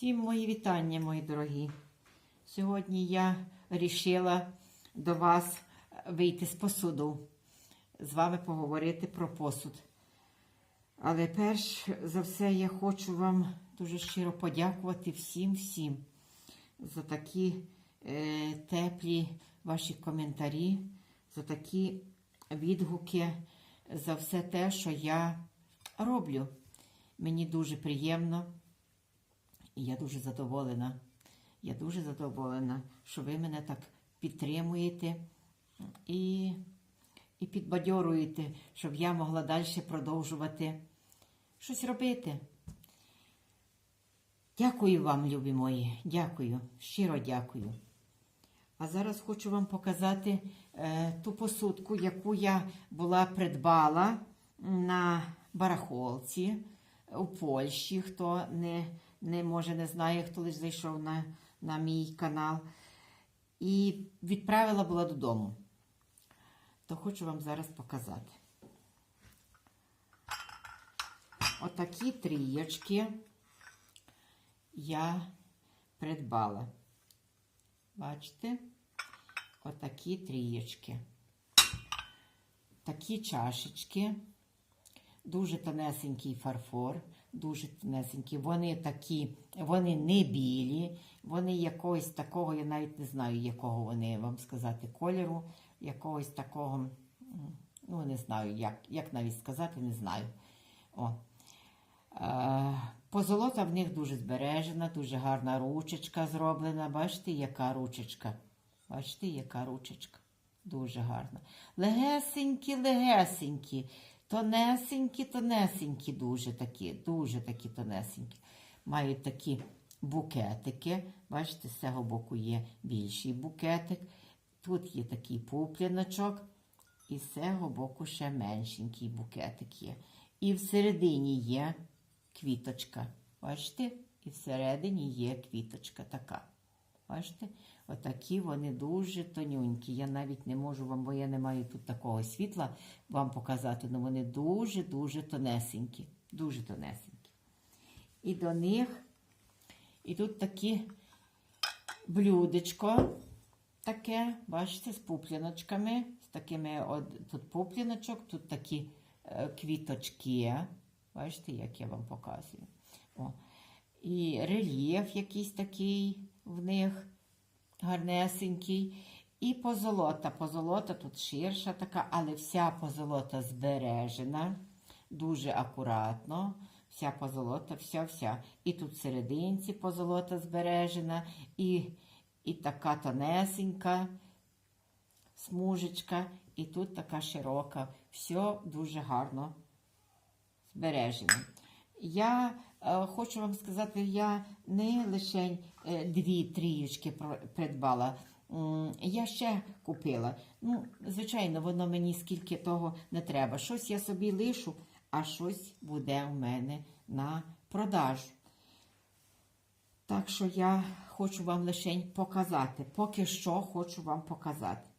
Всім мої вітання, мої дорогі. Сьогодні я вирішила до вас вийти з посуду, з вами поговорити про посуд. Але перш за все я хочу вам дуже щиро подякувати всім всім за такі е, теплі ваші коментарі, за такі відгуки, за все те, що я роблю. Мені дуже приємно. І я дуже задоволена. Я дуже задоволена, що ви мене так підтримуєте і, і підбадьоруєте, щоб я могла далі продовжувати щось робити. Дякую вам, любі мої. Дякую, щиро дякую. А зараз хочу вам показати е, ту посудку, яку я була придбала на барахолці у Польщі. Хто не, не може, не знає, хто лише зайшов на, на мій канал. І відправила була додому. То хочу вам зараз показати. Отакі трієчки я придбала. Бачите? Отакі трієчки. Такі чашечки. Дуже тонесенький фарфор, дуже тонесенький. Вони такі, вони не білі, вони якогось такого, я навіть не знаю, якого вони вам сказати кольору, якогось такого, ну не знаю, як, як навіть сказати, не знаю. О. Е, Позолота в них дуже збережена, дуже гарна ручечка зроблена. Бачите, яка ручечка? Бачите, яка ручечка? Дуже гарна. Легесенькі, легесенькі, тонесенькі, тонесенькі, дуже такі, дуже такі тонесенькі. Мають такі букетики. Бачите, з цього боку є більший букетик. Тут є такий пупліночок, і з цього боку ще меншенький букетик є. І всередині є квіточка. Бачите? І всередині є квіточка така. Бачите? Отакі вони дуже тонюнькі. Я навіть не можу вам, бо я не маю тут такого світла вам показати, але вони дуже-дуже тонесенькі. Дуже тонесенькі. І до них, і тут такі блюдечко таке, бачите, з пупліночками, з такими, от, тут пупліночок, тут такі е, квіточки. Бачите, як я вам показую. О. І рельєф якийсь такий в них гарнесенький. І позолота. Позолота тут ширша така, але вся позолота збережена. Дуже акуратно. Вся позолота, вся-вся. І тут серединці позолота збережена, і, і така тонесенька смужечка, і тут така широка. Все дуже гарно збережено. Я хочу вам сказати, я не лише е, дві трієчки придбала. Я ще купила. Ну, звичайно, воно мені скільки того не треба. Щось я собі лишу, а щось буде у мене на продажу. Так що я хочу вам лише показати. Поки що хочу вам показати.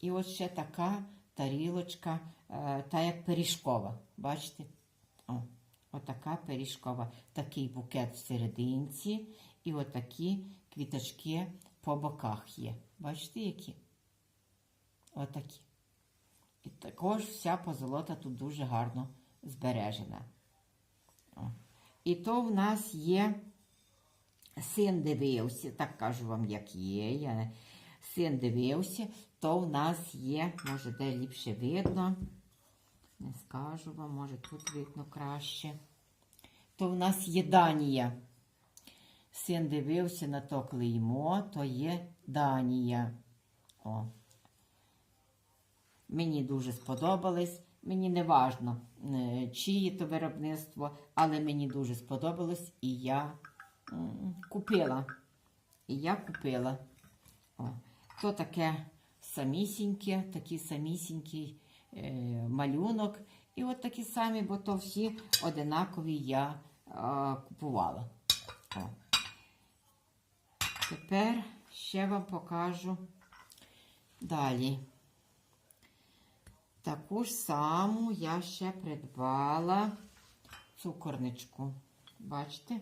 І от ще така тарілочка, е, та як пиріжкова. Бачите? О, отака пиріжкова. Такий букет в серединці. І отакі квіточки по боках є. Bачите, які? Отакі. І також вся позолота тут дуже гарно збережена. О. І то в нас є син дивився, так кажу вам, як є. Я... Син дивився, то в нас є, може, де ліпше видно. Не скажу вам, може тут видно краще. То в нас є Данія. Син дивився на то клеймо, то є Данія. О. Мені дуже сподобалось. Мені не важно, е, чиє то виробництво, але мені дуже сподобалось і я купила. І я купила. О. То таке самісіньке, такий самісінький е, малюнок. І от такі самі, бо то всі одинакові я е, купувала. О. Тепер ще вам покажу далі. Таку ж саму я ще придбала цукорничку. Бачите?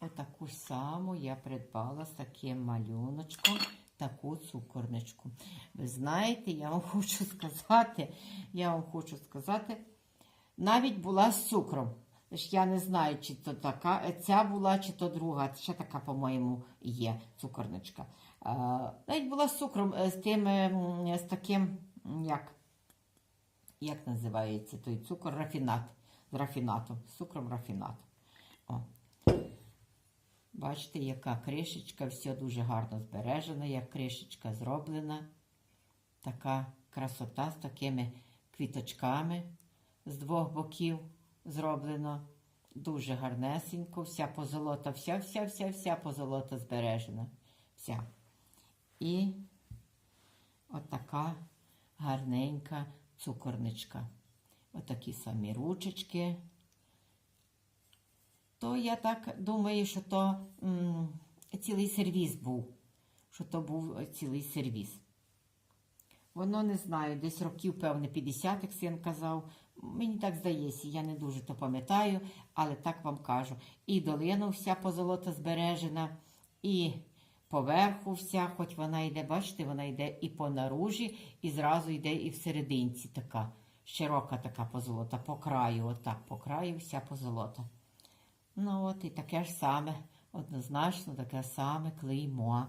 отаку ж саму я придбала з таким малюночком, таку цукорничку. Ви знаєте, я вам хочу сказати, я вам хочу сказати, навіть була з цукром. Я не знаю, чи то така, е, ця була, чи то друга. Ще така, по-моєму, є цукорничка. Навіть була з цукром, е, з тим, е, з таким, як, як називається той цукор? Рафінат. З рафінатом. З цукром рафінат. О. Бачите, яка кришечка, все дуже гарно збережено, як кришечка зроблена. Така красота з такими квіточками з двох боків зроблено. Дуже гарнесенько, вся позолота, вся, вся, вся, вся позолота збережена. Вся. І отака гарненька цукорничка. Отакі самі ручечки. То я так думаю, що то м, цілий сервіс був. Що то був цілий сервіс. Воно не знаю, десь років, певне, 50, як син казав. Мені так здається, я не дуже то пам'ятаю, але так вам кажу. І долина вся позолота збережена, і поверху вся, хоч вона йде, бачите, вона йде і по наружі, і зразу йде і в серединці така. Широка така позолота, по краю, отак, по краю вся позолота. Ну от і таке ж саме, однозначно таке саме клеймо.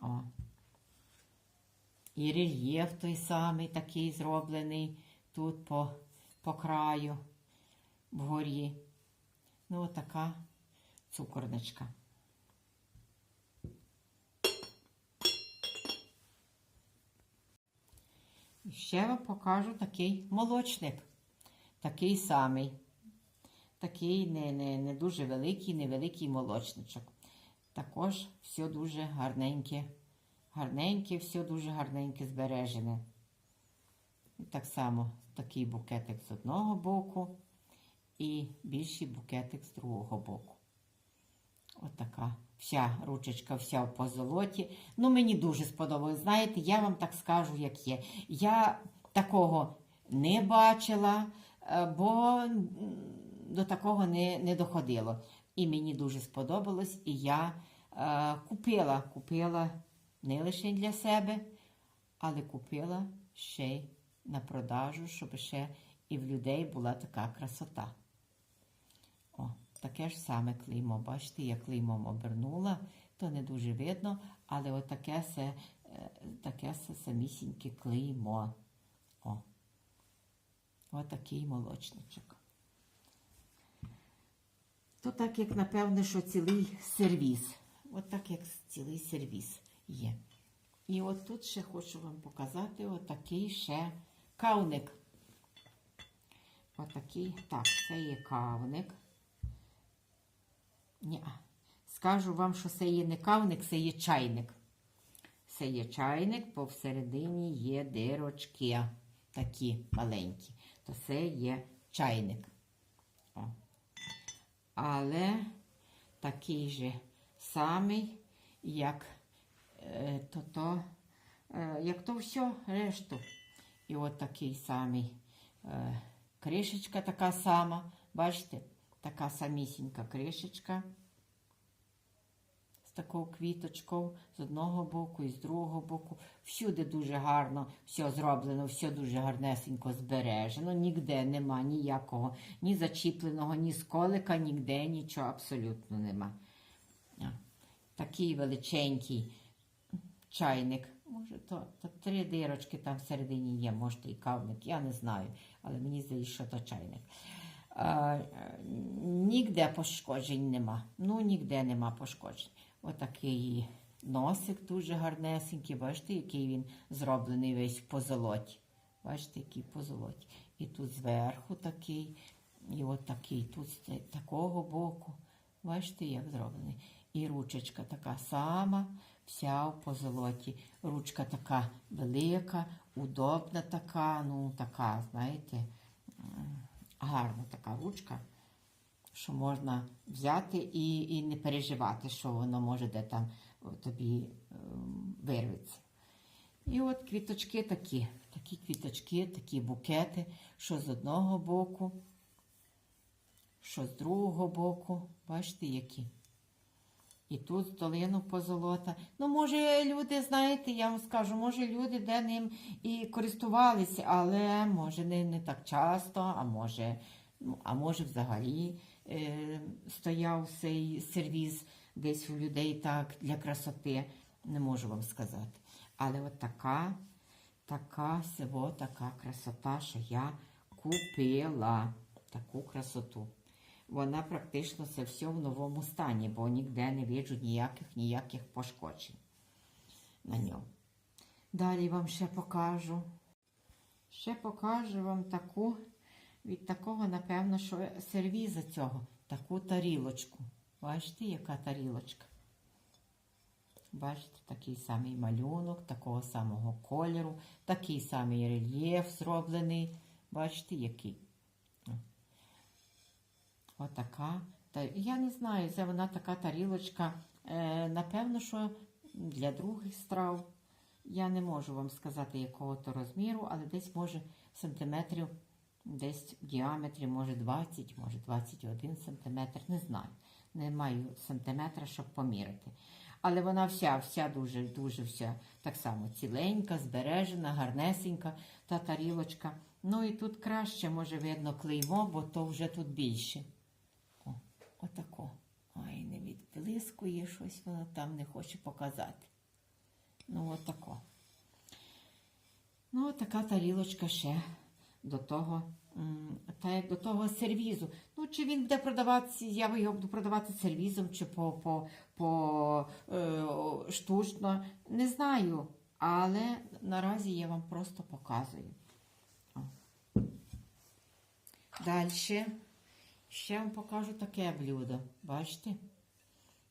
О. І рельєф той самий такий зроблений тут по, по краю вгорі. Ну, от така цукорничка. І ще вам покажу такий молочник. Такий самий. Такий не, не, не дуже великий, невеликий молочничок. Також все дуже гарненьке. Гарненьке, все дуже гарненьке збережене. І так само такий букетик з одного боку і більший букетик з другого боку. Отака вся ручечка, вся в позолоті. Ну, мені дуже сподобалось. Знаєте, я вам так скажу, як є. Я такого не бачила, е, бо до такого не, не доходило. І мені дуже сподобалось, і я е, купила, купила не лише для себе, але купила ще й на продажу, щоб ще і в людей була така красота. О, таке ж саме клеймо. Бачите, я клеймом обернула, то не дуже видно, але отаке се, е, таке се самісіньке клеймо. О, отакий молочничок. То так, як напевне, що цілий сервіс. От так, як цілий сервіс є. І от тут ще хочу вам показати отакий ще кавник. Отакий, так, це є кавник. Ні, скажу вам, що це є не кавник, це є чайник. Це є чайник, бо всередині є дирочки такі маленькі. То це є чайник. Але такий же самий, як е, то, то, е, як то все решту. І от такий самий е, кришечка така сама. Бачите? Така самісінька кришечка. З такою квіточкою з одного боку і з другого боку. Всюди дуже гарно все зроблено, все дуже гарнесенько збережено. Ніде нема ніякого ні зачіпленого, ні сколика, ніде нічого абсолютно нема. Такий величенький чайник. Може, то, то три дирочки там всередині є, може, і кавник, я не знаю, але мені здається, що то чайник. Е, ніде пошкоджень нема. Ну, ніде нема пошкоджень. Отакий носик дуже гарнесенький, бачите, який він зроблений весь в позолоті. Бачите, який позолоті. І тут зверху такий, і от такий, тут з такого боку. Бачите, як зроблений. І ручечка така сама, вся в позолоті. Ручка така велика, удобна така, ну така, знаєте, гарна така ручка, що можна взяти і, і не переживати, що воно може де там тобі ем, вирветься. І от квіточки такі, такі квіточки, такі букети, що з одного боку, що з другого боку. Бачите, які? І тут з долину позолота. Ну, може, люди, знаєте, я вам скажу, може, люди де ним і користувалися, але може не, не так часто, а може, ну, а може взагалі е, стояв цей сервіз десь у людей так для красоти. Не можу вам сказати. Але от така, така село, така красота, що я купила таку красоту. Вона практично це все в новому стані, бо ніде не бачу ніяких ніяких пошкоджень на ньому. Далі вам ще покажу. Ще покажу вам таку, від такого, напевно, що сервіза цього, таку тарілочку. Бачите, яка тарілочка? Бачите, такий самий малюнок, такого самого кольору, такий самий рельєф зроблений. Бачите, який? Отака. Я не знаю, це вона така тарілочка. Е, напевно, що для других страв. Я не можу вам сказати, якого то розміру, але десь може сантиметрів, десь в діаметрі, може 20, може 21 сантиметр, не знаю. Не маю сантиметра, щоб поміряти. Але вона вся, вся дуже, дуже вся так само ціленька, збережена, гарнесенька та тарілочка. Ну і тут краще, може, видно клеймо, бо то вже тут більше. О, отако. Ай, не відблискує щось, воно там не хоче показати. Ну, отако. Ну, така тарілочка ще до того, та як до того сервізу. Ну, чи він буде продаватися, я його буду продавати сервізом, чи по, по, по е, штучно, не знаю. Але наразі я вам просто показую. Далі. Ще вам покажу таке блюдо. Бачите?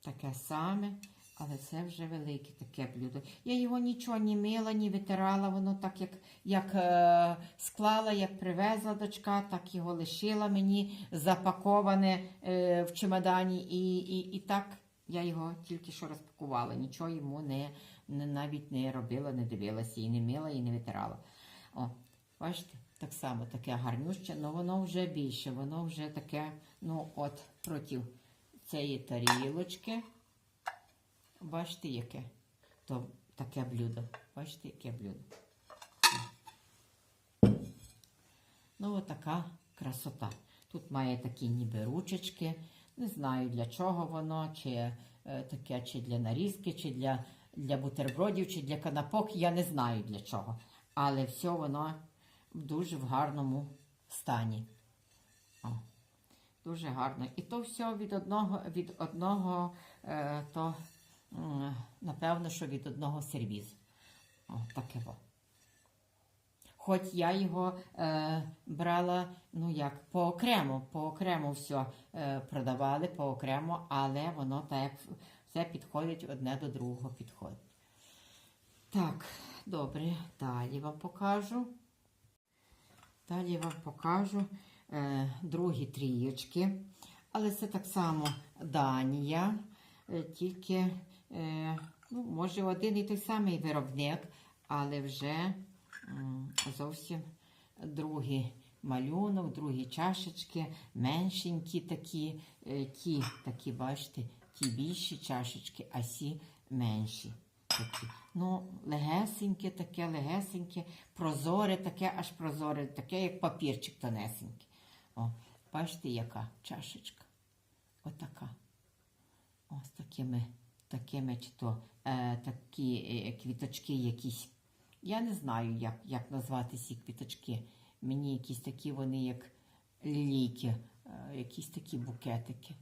Таке саме, але це вже велике таке блюдо. Я його нічого не мила, ні витирала, воно так як як е, склала, як привезла дочка, так його лишила мені запаковане е, в чемодані. І, і, і так я його тільки що розпакувала. Нічого йому не, не навіть не робила, не дивилася, і не мила, і не витирала. О, бачите? Так само таке гарнюще, але воно вже більше, воно вже таке, ну, от проти цієї тарілочки. Бачите, яке? То таке блюдо. Бачите, яке блюдо. Ну, от така красота. Тут має такі ніби ручечки. Не знаю для чого воно, чи е, таке, чи для нарізки, чи для, для бутербродів, чи для канапок. Я не знаю для чого. Але все воно дуже в гарному стані. О, дуже гарно. І то все від одного, від одного е, то, напевно, що від одного сервізу. О, таке во. Хоч я його е, брала, ну як, поокремо, поокремо все е, продавали, поокремо, але воно так все підходить одне до другого підходить. Так, добре, далі вам покажу. Далі вам покажу е, другі трієчки. Але це так само Данія, е, тільки, е, ну, може, один і той самий виробник, але вже зовсім другий малюнок, другі чашечки, меншенькі такі, е, ті такі, бачите, ті більші чашечки, а сі менші. Такі. Ну, легесеньке, таке, легесеньке, прозоре, таке, аж прозоре, таке, як папірчик тонесенький. О, бачите, яка чашечка. Отака. О, з такими, такими чи то е, такі е, квіточки якісь. Я не знаю, як, як назвати ці квіточки. Мені якісь такі вони, як лілійки, е, якісь такі букетики.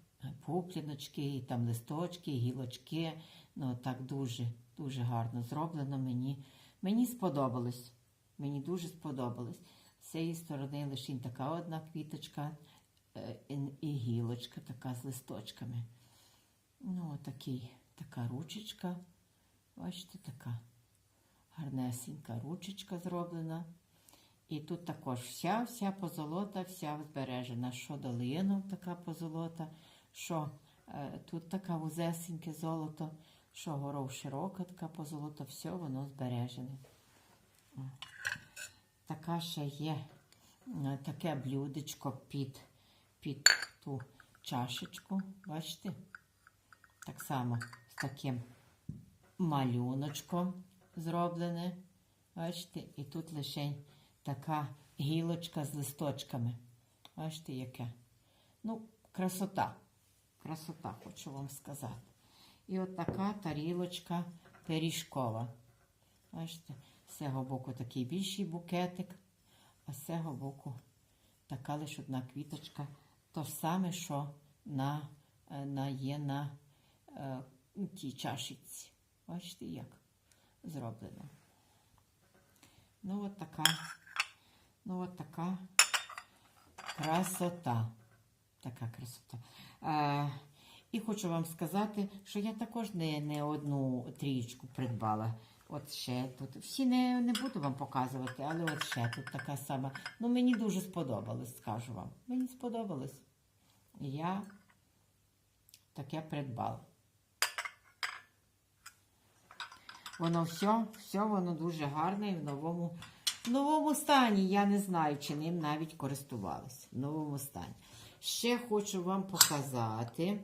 Пупліночки, і там листочки, гілочки. Ну, так дуже, дуже гарно зроблено. Мені мені сподобалось. Мені дуже сподобалось. З цієї сторони лише така одна квіточка е, і гілочка така з листочками. Ну, такий, така ручечка. Бачите, така гарнесенька ручечка зроблена. І тут також вся вся позолота, вся збережена. Що долину така позолота, що е, тут така вузесеньке золото, що горов широка така позолота, все воно збережене. Така ще є е, таке блюдечко під, під ту чашечку. Бачите? так само таким малюночком зроблене. Бачите, і тут лише така гілочка з листочками. Бачите, яке? Ну, красота. Красота, хочу вам сказати. І от така тарілочка пиріжкова. Бачите, з цього боку такий більший букетик, а з цього боку така лише одна квіточка. То ж саме, що на, е, на, є на е, тій чашиці. Бачите, як зроблено. Ну, от така, ну, от така красота. Така красота. Е, і хочу вам сказати, що я також не, не одну трієчку придбала. От ще тут. Всі не, не буду вам показувати, але от ще тут така сама. Ну, мені дуже сподобалось, скажу вам. Мені сподобалось. Я таке придбала. Воно все, все воно дуже гарне і в новому, в новому стані. Я не знаю, чи ним навіть користувалася. В новому стані. Ще хочу вам показати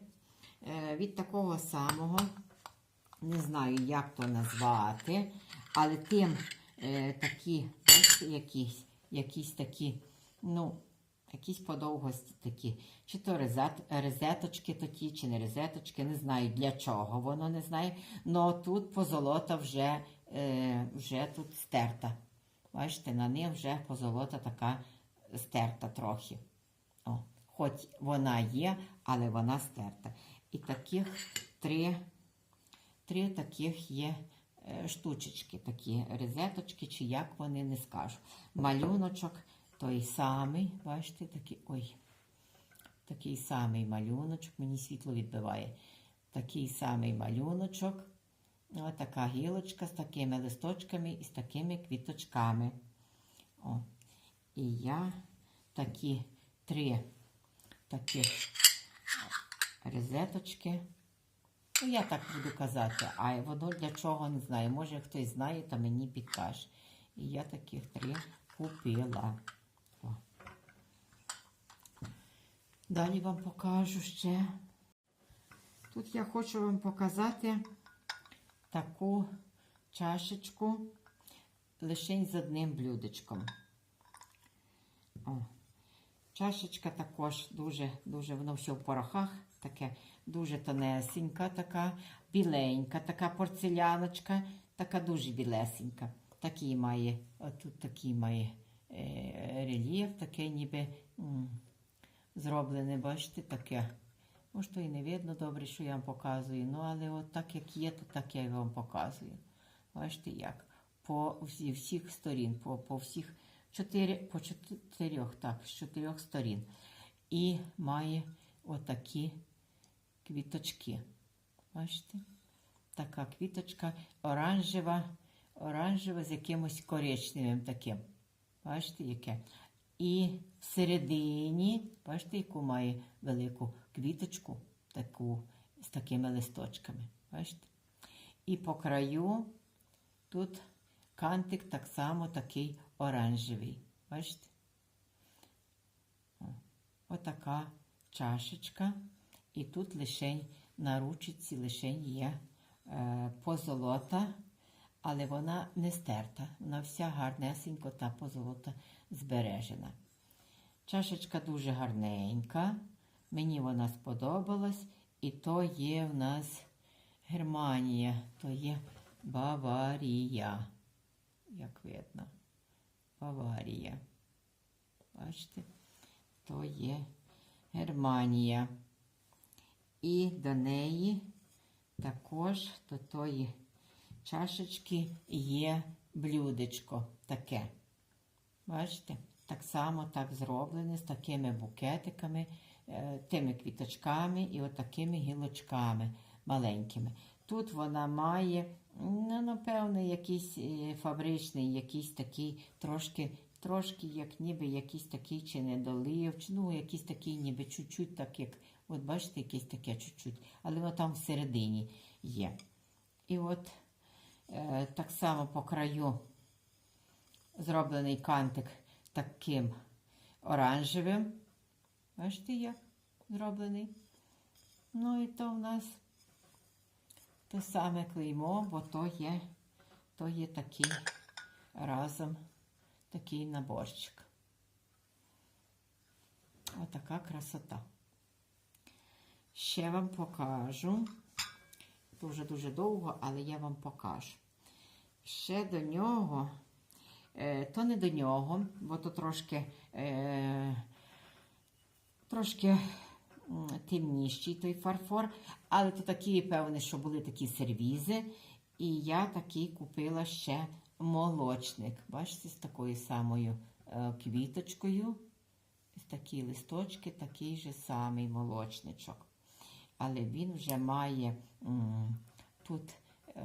е, від такого самого, не знаю, як то назвати, але тим е, такі, якісь, якісь такі, ну, якісь подовгості такі. Чи то резет, резеточки такі, чи не резеточки, не знаю для чого воно не знаю. Но тут позолота вже, е, вже тут стерта. Бачите, на них вже позолота така стерта трохи. О, хоч вона є, але вона стерта. І таких три, три таких є е, штучечки, такі резеточки, чи як вони не скажу. Малюночок той самий, бачите, такий, ой, такий самий малюночок, мені світло відбиває. Такий самий малюночок. Ось така гілочка з такими листочками і з такими квіточками. О. І я такі три такі резеточки. Ну, я так буду казати, а воно для чого не знаю. Може хтось знає, то мені підкаже. І я таких три купила. О. Далі вам покажу ще. Тут я хочу вам показати таку чашечку лише з одним блюдечком. О. Чашечка також дуже, дуже, воно все в порохах, таке дуже тонесенька, така, біленька, така порцеляночка, така дуже білесенька. Такий має, отут такий має е, рельєф, таке ніби м, зроблене, бачите, таке. Може, то і не видно добре, що я вам показую, ну але от так як є, то так я вам показую. Бачите, як? По всі, всіх сторін, по, по всіх чотири, по чотирьох, так, з чотирьох сторін. І має отакі квіточки. Бачите? Така квіточка оранжева, оранжева з якимось коричневим таким. Бачите, яке? І всередині, бачите, яку має велику квіточку, таку з такими листочками. Бачите? І по краю тут кантик так само такий оранжевий. Бачите? Отака чашечка. І тут лишень на ручці лишень є е, позолота, але вона не стерта. Вона вся гарнесенько та позолота збережена. Чашечка дуже гарненька. Мені вона сподобалась. І то є в нас Германія, то є Баварія. Як видно, Баварія. Бачите, то є Германія. І до неї також до тої чашечки є блюдечко таке. Бачите? Так само так зроблене з такими букетиками, е, тими квіточками і отакими гілочками маленькими. Тут вона має, ну, напевно, якийсь е, фабричний, якийсь такий трошки, трошки, як ніби якийсь такий чи недолив, чи ну, якийсь такий, ніби чуть-чуть, так як, от бачите, якесь таке чуть-чуть, але воно там всередині є. І от так само по краю зроблений кантик таким оранжевим. Бачите, як зроблений? Ну і то в нас то саме клеймо, бо то є, то є такий разом такий наборчик. Отака красота. Ще вам покажу. Дуже-дуже довго, але я вам покажу. Ще до нього, е, то не до нього, бо то трошки, е, трошки темніший той фарфор, але то такі, певне, що були такі сервізи. І я такий купила ще молочник. Бачите, з такою самою е, квіточкою. Такі листочки, такий же самий молочничок. Але він вже має тут е,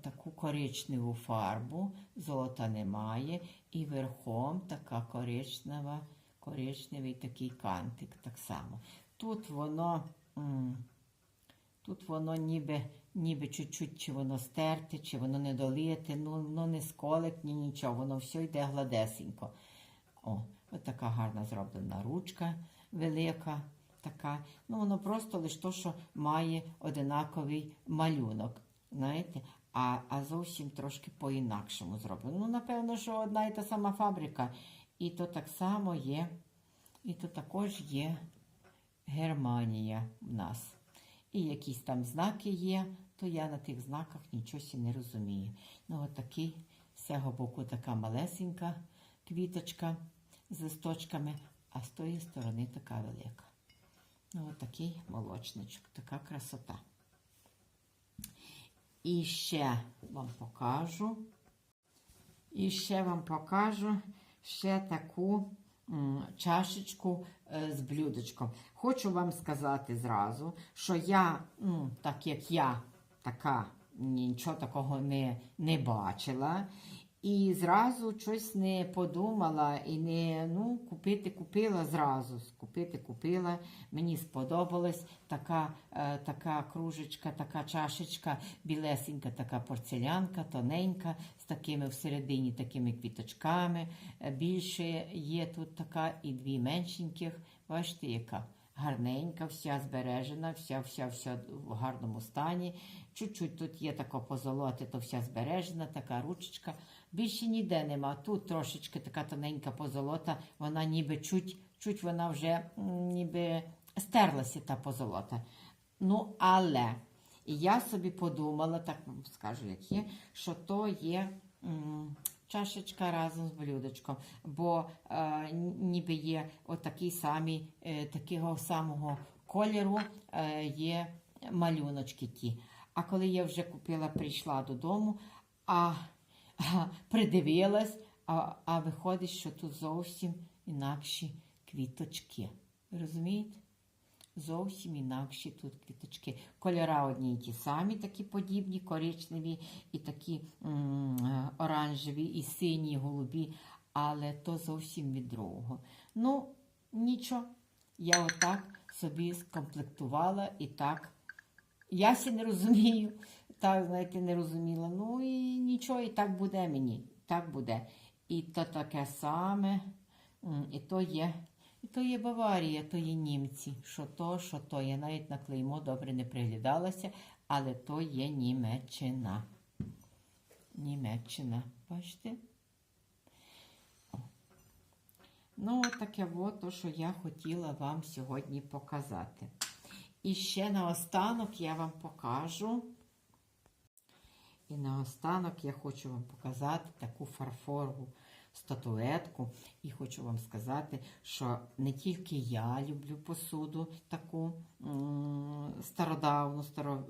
таку коричневу фарбу, золота немає, і верхом така коричнева, коричневий такий кантик так само. Тут воно, тут воно ніби, ніби чуть-чуть чи воно стерте, чи воно не долите, ну, воно не сколик, ні нічого, воно все йде гладесенько. О, ось така гарна зроблена ручка велика. Така. Ну, воно просто лише то, що має одинаковий малюнок. Знаєте? А, а зовсім трошки по-інакшому зроблено. Ну, напевно, що одна і та сама фабрика. І то так само є, і то також є Германія в нас. І якісь там знаки є, то я на тих знаках нічого не розумію. Ну, от з цього боку така малесенька квіточка з листочками, а з тої сторони така велика. Ну, от такий молочничок, така красота. І ще вам покажу. І ще вам покажу ще таку чашечку е, з блюдечком. Хочу вам сказати зразу, що я, так як я така, нічого такого не, не бачила. І зразу щось не подумала і не ну, купити купила зразу. Купити купила. Мені сподобалась така, е, така кружечка, така чашечка, білесенька, така порцелянка, тоненька, з такими всередині такими квіточками. Е, Більше є тут така і дві меншеньких. Бачите, яка гарненька, вся збережена, вся, вся, вся в гарному стані. Чуть-чуть тут є така позолоти, то вся збережена, така ручечка. Більше ніде нема. Тут трошечки така тоненька позолота, вона ніби чуть, чуть вона вже ніби стерлася та позолота. Ну, але я собі подумала, так вам скажу, як є, що то є. Чашечка разом з блюдечком, бо е, ніби є отакий самий, е, такого самого кольору е, є малюночки ті. А коли я вже купила, прийшла додому, а придивилась, а, а виходить, що тут зовсім інакші квіточки. Розумієте? Зовсім інакші тут квіточки. Кольора одні й ті самі, такі подібні, коричневі, і такі оранжеві, і сині, і голубі, але то зовсім від другого. Ну, нічого, я отак собі скомплектувала і так. Я сі не розумію, так, знаєте, не розуміла. Ну і нічого, і так буде мені. Так буде. І то таке саме, і то є. І то є Баварія, то є німці. Що то, що то. Я навіть на клеймо добре не приглядалася, але то є Німеччина. Німеччина. Бачите? Ну, таке от, то, що я хотіла вам сьогодні показати. І ще наостанок я вам покажу. І наостанок я хочу вам показати таку фарфорову статуетку. І хочу вам сказати, що не тільки я люблю посуду таку стародавну старо,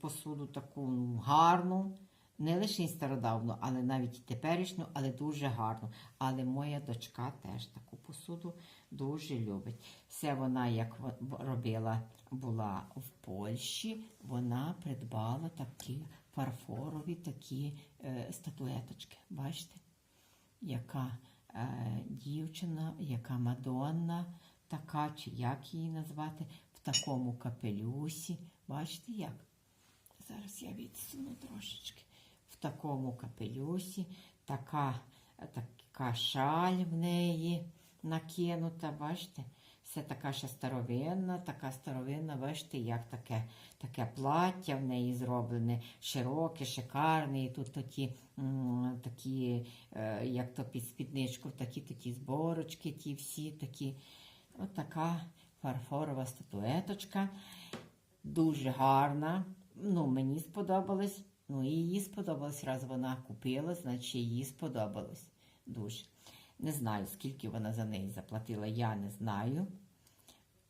посуду, таку гарну. Не лише стародавну, але навіть теперішню, але дуже гарну. Але моя дочка теж таку посуду дуже любить. Все вона, як робила, була в Польщі, вона придбала такі фарфорові такі е, статуеточки. Бачите? яка е, дівчина, яка Мадонна, така, чи як її назвати, в такому капелюсі. Бачите як? Зараз я відсуну трошечки. В такому капелюсі, така, така шаль в неї накинута, бачите, Це така ще старовинна, така старовинна, бачите, як таке, таке плаття в неї зроблене, широке, шикарне, і тут такі, такі е, як то під спідничку, такі такі зборочки, ті всі такі. От така фарфорова статуеточка. Дуже гарна. Ну, мені сподобалось. Ну, і їй сподобалось, раз вона купила, значить їй сподобалось дуже. Не знаю, скільки вона за неї заплатила, я не знаю.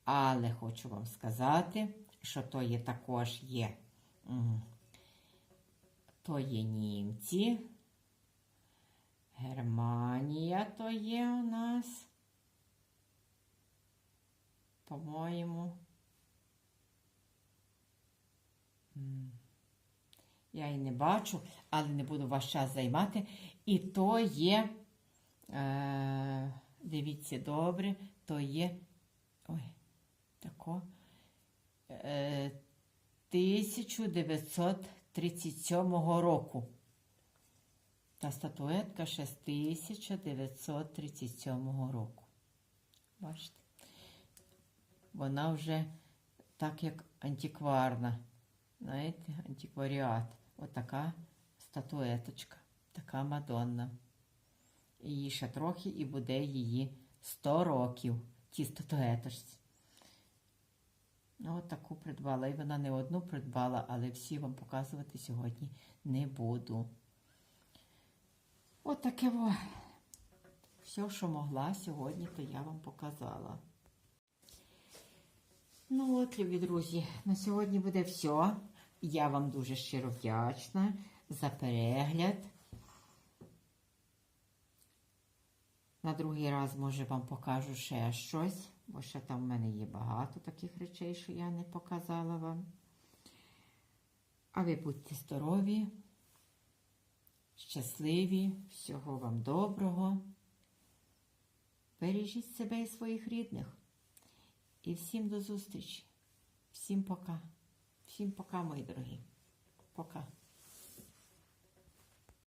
Але хочу вам сказати, що то є також є. То є німці. Германія то є у нас. По-моєму. Я її не бачу, але не буду ваш час займати. І то є, е, дивіться добре, то є. Ой, тако. Е, 1937 року. Та статуетка ще з 1937 року. Бачите? Вона вже так як антикварна. Знаєте, антикваріат. Отака статуеточка, така Мадонна. І ще трохи і буде її 100 років, ті статуеточці. От таку придбала. І вона не одну придбала, але всі вам показувати сьогодні не буду. От таке во. Все, що могла сьогодні, то я вам показала. Ну от, любі друзі, на сьогодні буде все. Я вам дуже щиро вдячна за перегляд. На другий раз, може, вам покажу ще щось, бо ще там в мене є багато таких речей, що я не показала вам. А ви будьте здорові, щасливі, всього вам доброго. Бережіть себе і своїх рідних. І всім до зустрічі. Всім пока. Всім пока, мої дорогі. Пока.